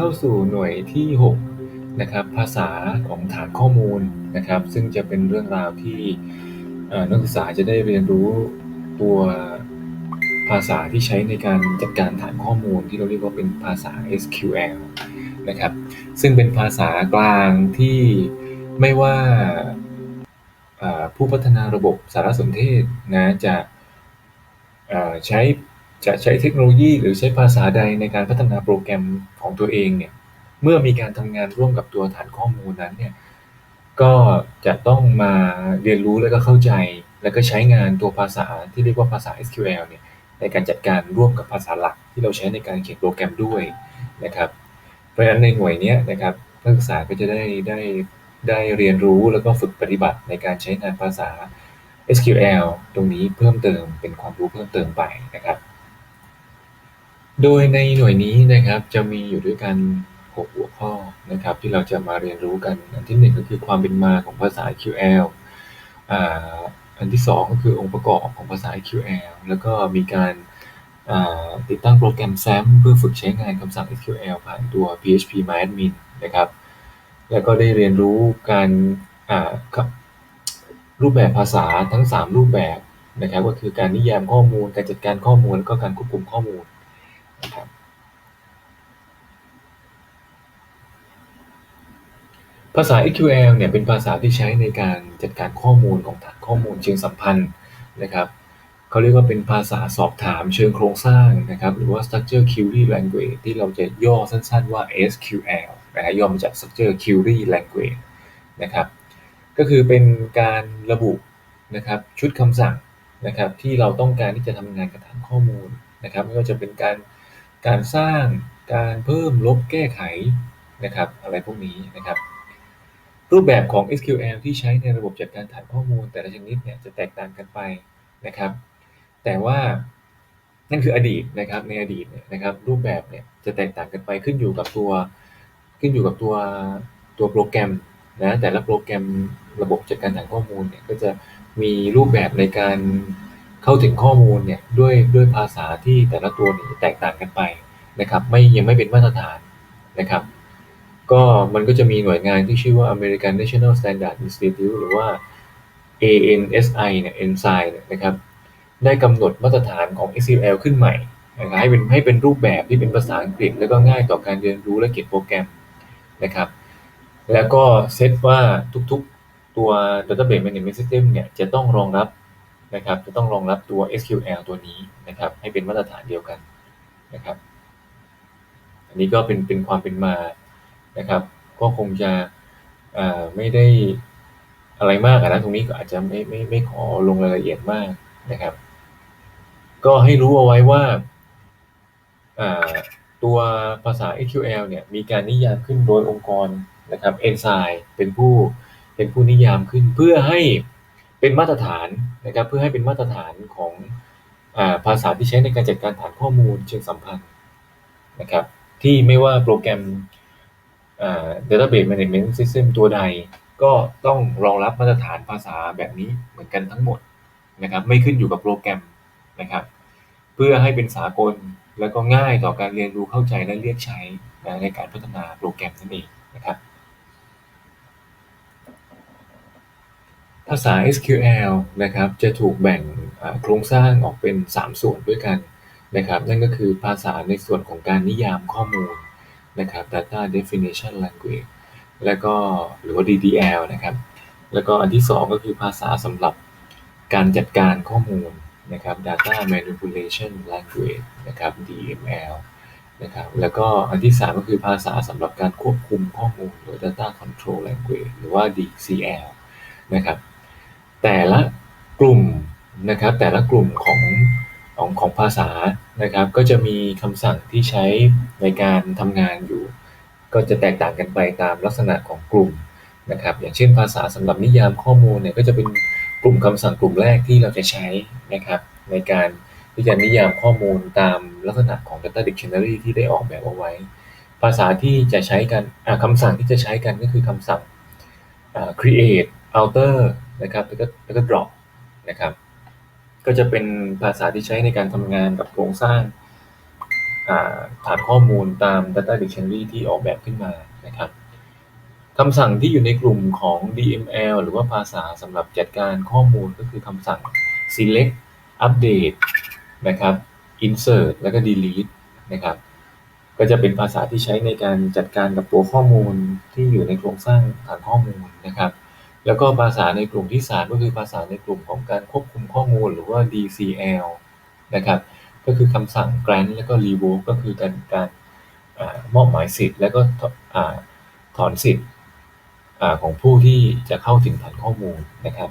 เข้าสู่หน่วยที่ 6 นะครับ ภาษาของฐานข้อมูลนะครับ ซึ่งจะเป็นเรื่องราวที่นักศึกษาจะได้เรียนรู้ตัวภาษาที่ใช้ในการจัดการฐานข้อมูลที่เราเรียกว่าเป็นภาษา SQL นะครับ ซึ่งเป็นภาษากลางที่ไม่ว่าผู้พัฒนาระบบสารสนเทศนะจะใช้ จะใช้เทคโนโลยีหรือใช้ภาษาใดในการพัฒนาโปรแกรมของตัวเองเนี่ย เมื่อมีการทำงานร่วมกับตัวฐานข้อมูลนั้นเนี่ย ก็จะต้องมาเรียนรู้แล้วก็เข้าใจ แล้วก็ใช้งานตัวภาษาที่เรียกว่าภาษา SQL เนี่ยในการจัดการร่วมกับภาษาหลักที่เราใช้ในการเขียนโปรแกรมด้วยนะครับ เพราะฉะนั้นในหน่วยนี้นะครับนักศึกษาก็จะได้ได้ได้เรียนรู้แล้วก็ฝึกปฏิบัติในการใช้งานภาษา SQL ตรงนี้เพิ่มเติมเป็นความรู้เพิ่มเติมไปนะครับ โดยในหน่วยนี้นะครับจะมีอยู่ด้วยกัน 6 หัวข้อนะครับ ที่เราจะมาเรียนรู้กัน อันที่ 1 ก็คือความเป็นมาของภาษา SQL อันที่ 2 ก็คือองค์ประกอบของภาษา SQL แล้วก็มีการติดตั้งโปรแกรม SAM เพื่อฝึกใช้งานคำสั่ง SQL ผ่านตัว phpMyAdmin นะครับ แล้วก็ได้เรียนรู้การรูปแบบภาษาทั้ง 3 รูปแบบนะครับ ก็คือการนิยามข้อมูล การจัดการข้อมูล แล้วก็การควบคุมข้อมูล นะครับภาษา SQL เนี่ยเป็นภาษาที่ใช้ในการจัดการข้อมูลของฐานข้อมูลเชิงสัมพันธ์นะครับเขาเรียกว่าเป็นภาษาสอบถามเชิงโครงสร้างนะครับหรือว่า structure query language ที่เราจะย่อสั้นๆว่า SQL นะฮะย่อมาจาก structure query language นะครับก็คือเป็นการระบุนะครับชุดคำสั่งนะครับที่เราต้องการที่จะทำงานกับฐานข้อมูลนะครับไม่ว่าจะเป็นการ การสร้าง การเพิ่มลบแก้ไขนะครับ อะไรพวกนี้นะครับ รูปแบบของ SQL ที่ใช้ในระบบจัดการฐานข้อมูลแต่ละชนิดเนี่ยจะแตกต่างกันไปนะครับ แต่ว่านั่นคืออดีตนะครับ ในอดีตเนี่ยนะครับ รูปแบบเนี่ยจะแตกต่างกันไปขึ้นอยู่กับตัว ขึ้นอยู่กับตัวตัวโปรแกรมนะแต่ละโปรแกรมระบบจัดการฐานข้อมูลเนี่ยก็จะมีรูปแบบในการ เข้าถึงข้อมูลเนี่ยด้วยด้วยภาษาที่แต่ละตัวเนี่ยแตกต่างกันไปนะครับ ไม่ยังไม่เป็นมาตรฐานนะครับ ก็มันก็จะมีหน่วยงานที่ชื่อว่า American National Standard Institute หรือว่า ANSI เนี่ย ENSI เนี่ยนะครับ ได้กำหนดมาตรฐานของ SQL ขึ้นใหม่นะครับให้เป็นให้เป็นรูปแบบที่เป็นภาษาอังกฤษ แล้วก็ง่ายต่อการเรียนรู้และเขียนโปรแกรมนะครับ แล้วก็เซตว่าทุกๆตัว Database Management System เนี่ยจะต้องรองรับ นะครับ จะต้องรองรับตัว SQL ตัวนี้นะครับ ให้เป็นมาตรฐานเดียวกันนะครับ อันนี้ก็เป็นเป็นความเป็นมานะครับ ก็คงจะไม่ได้อะไรมากนะตรงนี้ก็อาจจะไม่ไม่ไม่ขอลงรายละเอียดมากนะครับ ก็ให้รู้เอาไว้ว่าตัวภาษา SQL เนี่ยมีการนิยามขึ้นโดยองค์กรนะครับ Ensign เป็นผู้เป็นผู้นิยามขึ้นเพื่อให้ เป็นมาตรฐานนะครับเพื่อให้เป็นมาตรฐานของอภาษาที่ใช้ในการจัดการฐานข้อมูลเชิงสัมพันธ์นะครับที่ไม่ว่าโปรแกรม Database Management System ตัวใด ก็ต้องรองรับมาตรฐานภาษาแบบนี้เหมือนกันทั้งหมดนะครับไม่ขึ้นอยู่กับโปรแกรมนะครับเพื่อให้เป็นสากลแล้วก็ง่ายต่อการเรียนรู้เข้าใจและเรียกใช้ในการพัฒนาโปรแกรมนั่นเองนะครับ ภาษา SQL นะครับจะถูกแบ่งโครงสร้างออกเป็น 3 ส่วนด้วยกันนะครับนั่นก็คือภาษาในส่วนของการนิยามข้อมูลนะครับ data definition language แล้วก็หรือว่า DDL นะครับ แล้วก็อันที่ 2 ก็คือภาษาสำหรับการจัดการข้อมูลนะครับ data manipulation language นะครับ DML นะครับแล้วก็อันที่ 3 ก็คือภาษาสำหรับการควบคุมข้อมูลหรือ data control language หรือว่า DCL นะครับ แต่ละกลุ่มนะครับแต่ละกลุ่มของของของภาษานะครับ ก็จะมีคำสั่งที่ใช้ในการทำงานอยู่ ก็จะแตกต่างกันไปตามลักษณะของกลุ่มนะครับ อย่างเช่นภาษาสำหรับนิยามข้อมูลเนี่ยก็จะเป็นกลุ่มคำสั่งกลุ่มแรกที่เราจะใช้นะครับ ในการที่จะนิยามข้อมูลตามลักษณะของ Data Dictionary ที่ได้ออกแบบเอาไว้ ภาษาที่จะใช้กันคำสั่งที่จะใช้กันก็คือคำสั่ง create alter นะครับแล้วก็แล้วก็ drop นะครับ ก็จะเป็นภาษาที่ใช้ในการทำงานกับโครงสร้างฐานข้อมูลตาม Data Dictionary ที่ออกแบบขึ้นมานะครับคำสั่งที่อยู่ในกลุ่มของ DML หรือว่าภาษาสำหรับจัดการข้อมูลก็คือคำสั่ง select update นะครับ insert แล้วก็ delete นะครับ ก็จะเป็นภาษาที่ใช้ในการจัดการกับตัวข้อมูลที่อยู่ในโครงสร้างฐานข้อมูลนะครับ แล้วก็ภาษาในกลุ่มที่ 3 ก็คือภาษาในกลุ่มของการควบคุมข้อมูลหรือว่า DCL นะครับ ก็คือคำสั่ง grant แล้วก็ revoke ก็คือการการอมอบหมายสิทธิ์แล้วก็ถอถอนสิทธิ์ของผู้ที่จะเข้าถึงฐานข้อมูลนะครับ